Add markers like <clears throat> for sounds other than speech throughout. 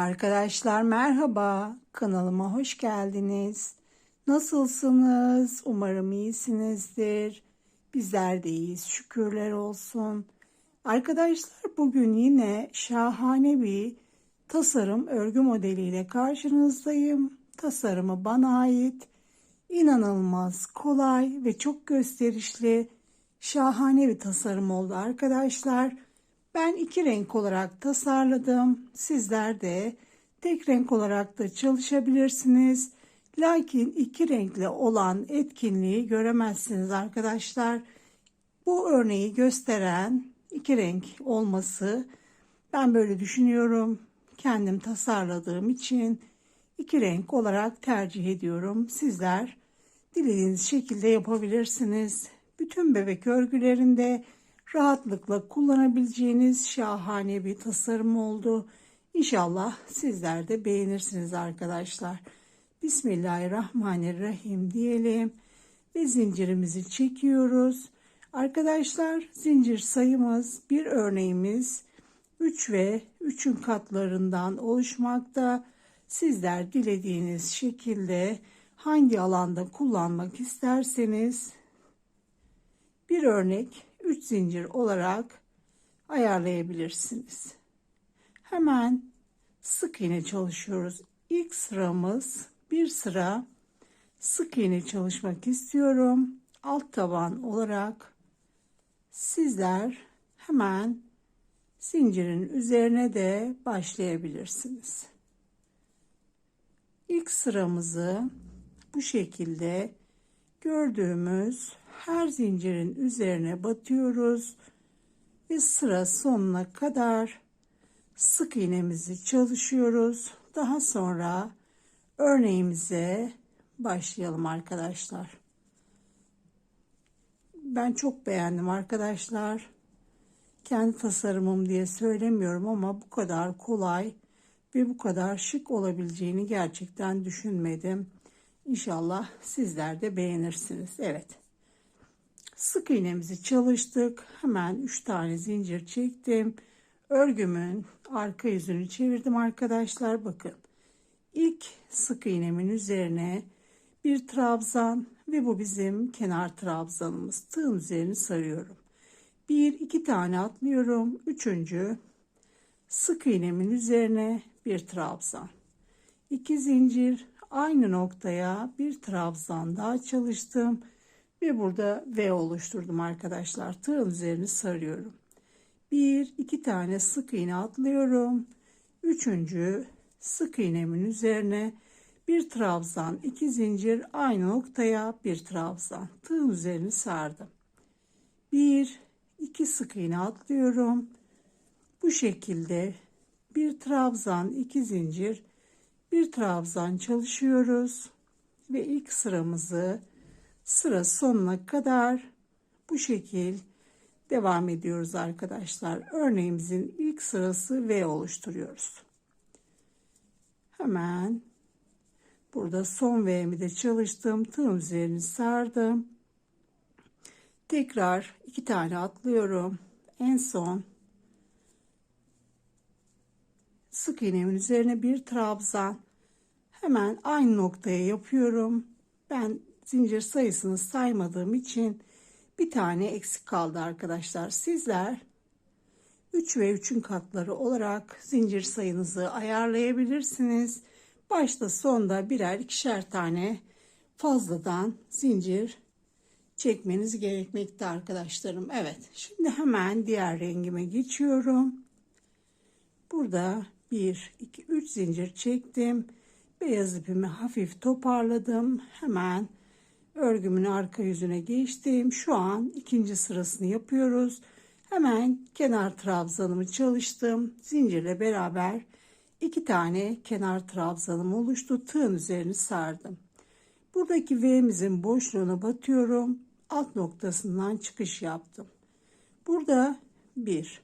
Arkadaşlar merhaba, kanalıma hoş geldiniz. Nasılsınız? Umarım iyisinizdir. Bizler de iyiyiz, şükürler olsun. Arkadaşlar bugün yine şahane bir tasarım örgü modeliyle karşınızdayım. Tasarımı bana ait. İnanılmaz kolay ve çok gösterişli, şahane bir tasarım oldu arkadaşlar. Ben iki renk olarak tasarladım. Sizler de tek renk olarak da çalışabilirsiniz. Lakin iki renkli olan etkinliği göremezsiniz arkadaşlar. Bu örneği gösteren iki renk olması ben böyle düşünüyorum. Kendim tasarladığım için iki renk olarak tercih ediyorum. Sizler dilediğiniz şekilde yapabilirsiniz. Bütün bebek örgülerinde rahatlıkla kullanabileceğiniz şahane bir tasarım oldu. İnşallah sizler de beğenirsiniz arkadaşlar. Bismillahirrahmanirrahim diyelim ve zincirimizi çekiyoruz. Arkadaşlar zincir sayımız bir örneğimiz 3 ve 3'ün katlarından oluşmakta. Sizler dilediğiniz şekilde hangi alanda kullanmak isterseniz bir örnek 3 zincir olarak ayarlayabilirsiniz. Hemen sık iğne çalışıyoruz. İlk sıramız bir sıra sık iğne çalışmak istiyorum. Alt taban olarak sizler hemen zincirin üzerine de başlayabilirsiniz. İlk sıramızı bu şekilde gördüğümüz her zincirin üzerine batıyoruz ve sıra sonuna kadar sık iğnemizi çalışıyoruz. Daha sonra örneğimize başlayalım arkadaşlar. Ben çok beğendim arkadaşlar. Kendi tasarımım diye söylemiyorum ama bu kadar kolay ve bu kadar şık olabileceğini gerçekten düşünmedim. İnşallah sizler de beğenirsiniz. Evet. Sık iğnemizi çalıştık. Hemen 3 tane zincir çektim. Örgümün arka yüzünü çevirdim arkadaşlar. Bakın. İlk sık iğnemin üzerine bir trabzan ve bu bizim kenar trabzanımız. Tığın üzerini sarıyorum. Bir iki tane atlıyorum. Üçüncü sık iğnemin üzerine bir trabzan. İki zincir aynı noktaya bir trabzan daha çalıştım. Ve burada V oluşturdum arkadaşlar. Tığın üzerini sarıyorum. Bir, iki tane sık iğne atlıyorum. Üçüncü sık iğnemin üzerine bir trabzan, iki zincir aynı noktaya bir trabzan. Tığın üzerini sardım. Bir, iki sık iğne atlıyorum. Bu şekilde bir trabzan, iki zincir, bir trabzan çalışıyoruz ve ilk sıramızı sıra sonuna kadar bu şekil devam ediyoruz arkadaşlar. Örneğimizin ilk sırası V oluşturuyoruz. Hemen burada son V'mi de çalıştım. Tığım üzerini sardım. Tekrar iki tane atlıyorum. En son sık iğnemin üzerine bir trabzan hemen aynı noktaya yapıyorum. Ben zincir sayısını saymadığım için bir tane eksik kaldı arkadaşlar. Sizler 3 ve 3'ün katları olarak zincir sayınızı ayarlayabilirsiniz. Başta sonda birer ikişer tane fazladan zincir çekmeniz gerekmekte arkadaşlarım. Evet şimdi hemen diğer rengime geçiyorum. Burada 1, 2, 3 zincir çektim. Beyaz ipimi hafif toparladım. Hemen örgümün arka yüzüne geçtim. Şu an ikinci sırasını yapıyoruz. Hemen kenar trabzanımı çalıştım. Zincirle beraber iki tane kenar trabzanım oluştu. Tığın üzerini sardım. Buradaki V'mizin boşluğuna batıyorum. Alt noktasından çıkış yaptım. Burada 1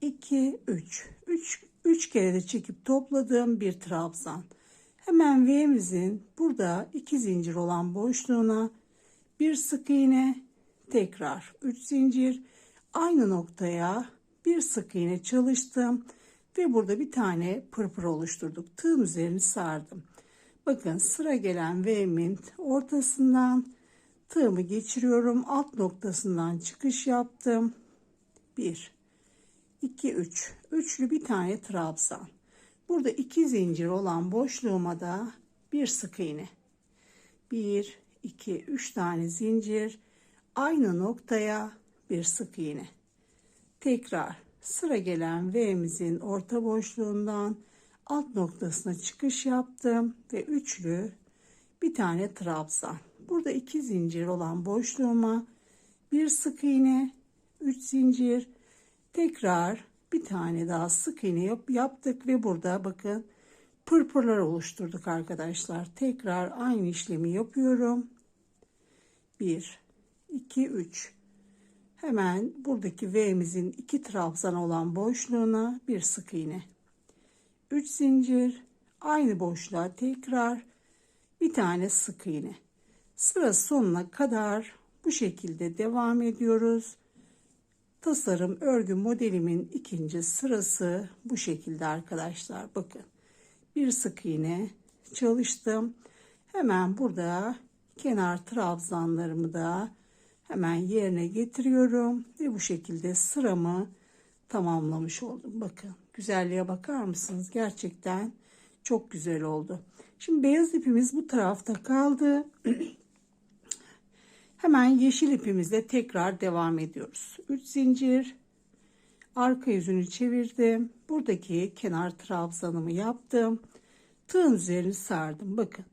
2 3 3 3 kere de çekip topladığım bir trabzan. Hemen V'mizin burada iki zincir olan boşluğuna bir sık iğne tekrar 3 zincir aynı noktaya bir sık iğne çalıştım Ve burada bir tane pırpır oluşturduk. Tığın üzerini sardım. Bakın sıra gelen V'min ortasından tığımı geçiriyorum. Alt noktasından çıkış yaptım. 1 2 3 üçlü bir tane trabzan. Burada iki zincir olan boşluğuma da bir sık iğne. 1 2 3 tane zincir aynı noktaya bir sık iğne. Tekrar sıra gelen V'mizin orta boşluğundan alt noktasına çıkış yaptım ve üçlü bir tane trabzan. Burada iki zincir olan boşluğuma bir sık iğne, üç zincir, tekrar bir tane daha sık iğne yap, yaptık ve burada bakın pırpırlar oluşturduk arkadaşlar. Tekrar aynı işlemi yapıyorum. 1 2 3 Hemen buradaki V'mizin iki trabzan olan boşluğuna bir sık iğne. 3 zincir aynı boşluğa tekrar bir tane sık iğne. Sıra sonuna kadar bu şekilde devam ediyoruz. Tasarım örgü modelimin ikinci sırası bu şekilde arkadaşlar. Bakın bir sık iğne çalıştım. Hemen burada kenar trabzanlarımı da hemen yerine getiriyorum ve bu şekilde sıramı tamamlamış oldum. Bakın güzelliğe bakar mısınız? Gerçekten çok güzel oldu. Şimdi beyaz ipimiz bu tarafta kaldı. <clears throat> Hemen yeşil ipimizle tekrar devam ediyoruz. 3 zincir arka yüzünü çevirdim. Buradaki kenar trabzanımı yaptım. Tığın üzerini sardım. Bakın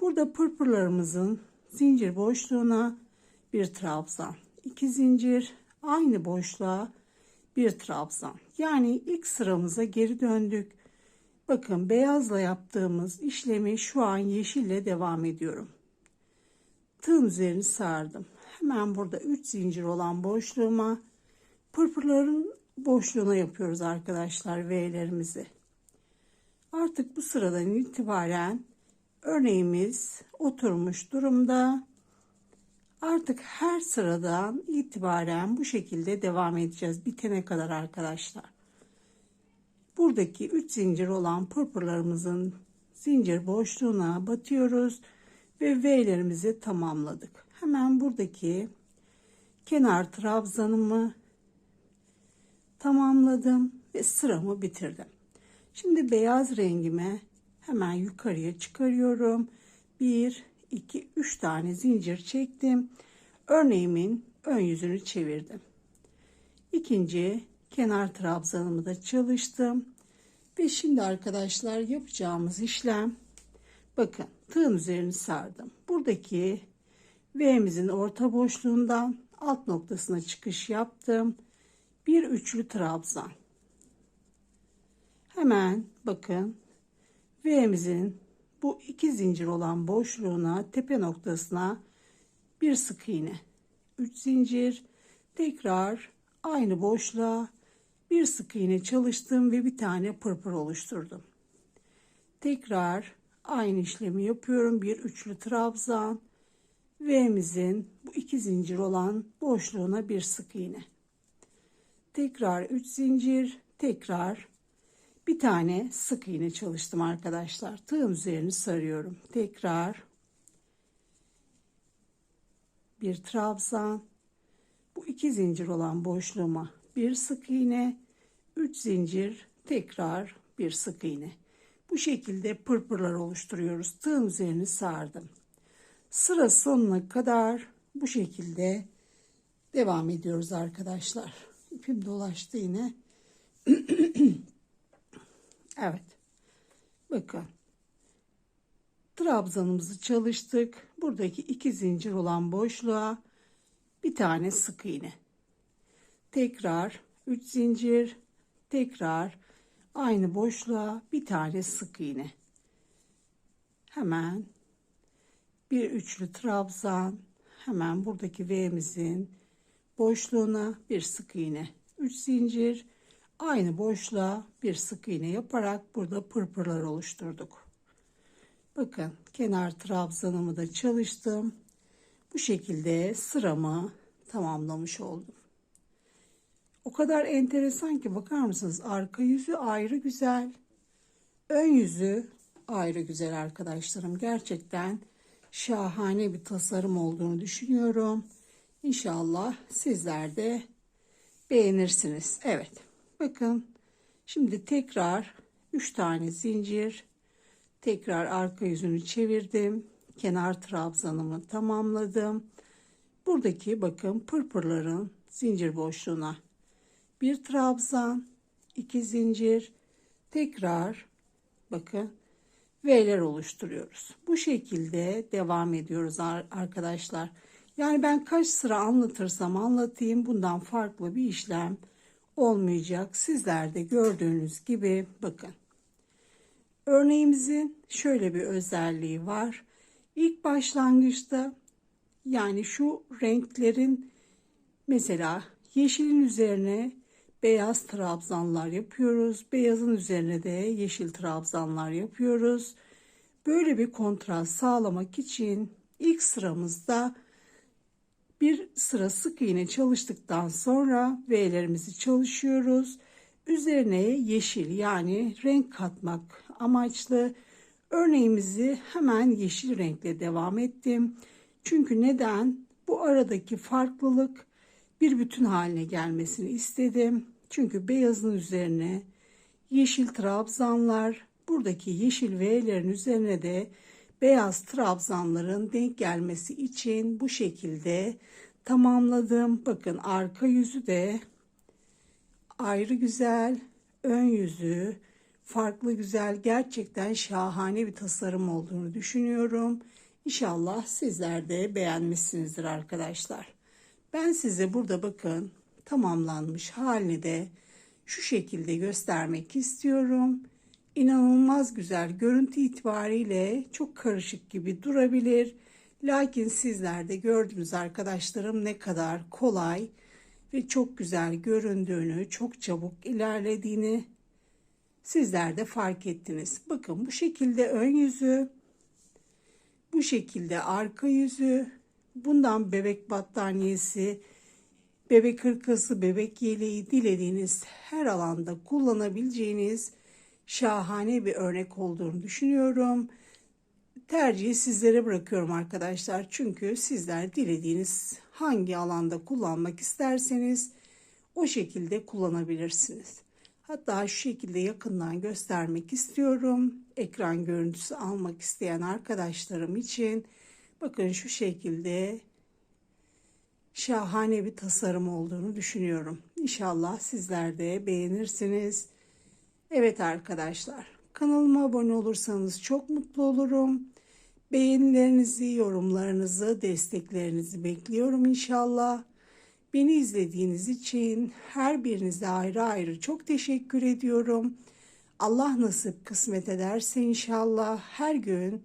burada pırpırlarımızın zincir boşluğuna bir trabzan, iki zincir aynı boşluğa bir trabzan. Yani ilk sıramıza geri döndük. Bakın beyazla yaptığımız işlemi şu an yeşille devam ediyorum. Tığın üzerini sardım. Hemen burada 3 zincir olan boşluğuma pırpırların boşluğuna yapıyoruz arkadaşlar V'lerimizi. Artık bu sıradan itibaren örneğimiz oturmuş durumda. Artık her sıradan itibaren bu şekilde devam edeceğiz bitene kadar arkadaşlar. Buradaki 3 zincir olan pırpırlarımızın zincir boşluğuna batıyoruz ve V'lerimizi tamamladık. Hemen buradaki kenar trabzanımı tamamladım ve sıramı bitirdim. Şimdi beyaz rengime hemen yukarıya çıkarıyorum. 1 2 3 tane zincir çektim. Örneğimin ön yüzünü çevirdim. İkinci kenar trabzanımı da çalıştım. Ve şimdi arkadaşlar yapacağımız işlem bakın tığın üzerini sardım. Buradaki V'mizin orta boşluğundan alt noktasına çıkış yaptım. Bir üçlü trabzan. Hemen bakın V'mizin bu iki zincir olan boşluğuna tepe noktasına bir sık iğne. 3 zincir tekrar aynı boşluğa bir sık iğne çalıştım ve bir tane pırpır oluşturdum. Tekrar aynı işlemi yapıyorum. Bir üçlü trabzan V'mizin bu iki zincir olan boşluğuna bir sık iğne. Tekrar 3 zincir, tekrar bir tane sık iğne çalıştım arkadaşlar. Tığın üzerini sarıyorum. Tekrar bir trabzan. Bu iki zincir olan boşluğuma bir sık iğne, 3 zincir, tekrar bir sık iğne. Bu şekilde pırpırlar oluşturuyoruz. Tığın üzerini sardım. Sıra sonuna kadar bu şekilde devam ediyoruz arkadaşlar. İpim dolaştı yine. <clears throat> evet. Bakın. Trabzanımızı çalıştık. Buradaki iki zincir olan boşluğa bir tane sık iğne. Tekrar 3 zincir, tekrar aynı boşluğa bir tane sık iğne. Hemen bir üçlü trabzan, hemen buradaki V'mizin boşluğuna bir sık iğne. 3 zincir, aynı boşluğa bir sık iğne yaparak burada pırpırlar oluşturduk. Bakın kenar trabzanımı da çalıştım. Bu şekilde sıramı tamamlamış oldum. O kadar enteresan ki bakar mısınız? Arka yüzü ayrı güzel. Ön yüzü ayrı güzel arkadaşlarım. Gerçekten şahane bir tasarım olduğunu düşünüyorum. İnşallah sizler de beğenirsiniz. Evet. Bakın şimdi tekrar 3 tane zincir tekrar arka yüzünü çevirdim. Kenar trabzanımı tamamladım. Buradaki bakın pırpırların zincir boşluğuna bir trabzan, iki zincir, tekrar bakın V'ler oluşturuyoruz. Bu şekilde devam ediyoruz arkadaşlar. Yani ben kaç sıra anlatırsam anlatayım bundan farklı bir işlem olmayacak. Sizler de gördüğünüz gibi bakın. Örneğimizin şöyle bir özelliği var. İlk başlangıçta yani şu renklerin mesela yeşilin üzerine beyaz trabzanlar yapıyoruz. Beyazın üzerine de yeşil trabzanlar yapıyoruz. Böyle bir kontrast sağlamak için ilk sıramızda bir sıra sık iğne çalıştıktan sonra V'lerimizi çalışıyoruz. Üzerine yeşil yani renk katmak amaçlı örneğimizi hemen yeşil renkle devam ettim. Çünkü neden? Bu aradaki farklılık bir bütün haline gelmesini istedim. Çünkü beyazın üzerine yeşil trabzanlar, buradaki yeşil V'lerin üzerine de beyaz trabzanların denk gelmesi için bu şekilde tamamladım. Bakın arka yüzü de ayrı güzel, ön yüzü farklı güzel, gerçekten şahane bir tasarım olduğunu düşünüyorum. İnşallah sizler de beğenmişsinizdir arkadaşlar. Ben size burada bakın tamamlanmış halini de şu şekilde göstermek istiyorum. İnanılmaz güzel görüntü itibariyle çok karışık gibi durabilir. Lakin sizler de gördünüz arkadaşlarım ne kadar kolay ve çok güzel göründüğünü, çok çabuk ilerlediğini sizler de fark ettiniz. Bakın bu şekilde ön yüzü, bu şekilde arka yüzü, bundan bebek battaniyesi, bebek hırkası, bebek yeleği dilediğiniz her alanda kullanabileceğiniz şahane bir örnek olduğunu düşünüyorum. Tercihi sizlere bırakıyorum arkadaşlar. Çünkü sizler dilediğiniz hangi alanda kullanmak isterseniz o şekilde kullanabilirsiniz. Hatta şu şekilde yakından göstermek istiyorum. Ekran görüntüsü almak isteyen arkadaşlarım için bakın şu şekilde şahane bir tasarım olduğunu düşünüyorum. İnşallah sizler de beğenirsiniz. Evet arkadaşlar kanalıma abone olursanız çok mutlu olurum. Beğenilerinizi, yorumlarınızı, desteklerinizi bekliyorum inşallah. Beni izlediğiniz için her birinize ayrı ayrı çok teşekkür ediyorum. Allah nasip kısmet ederse inşallah her gün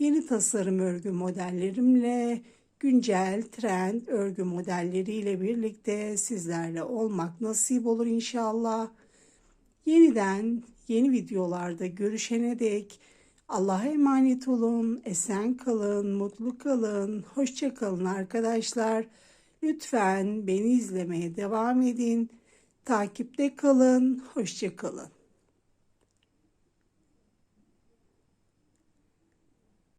yeni tasarım örgü modellerimle güncel trend örgü modelleriyle birlikte sizlerle olmak nasip olur inşallah. Yeniden yeni videolarda görüşene dek Allah'a emanet olun, esen kalın, mutlu kalın, hoşça kalın arkadaşlar. Lütfen beni izlemeye devam edin. Takipte kalın, hoşça kalın.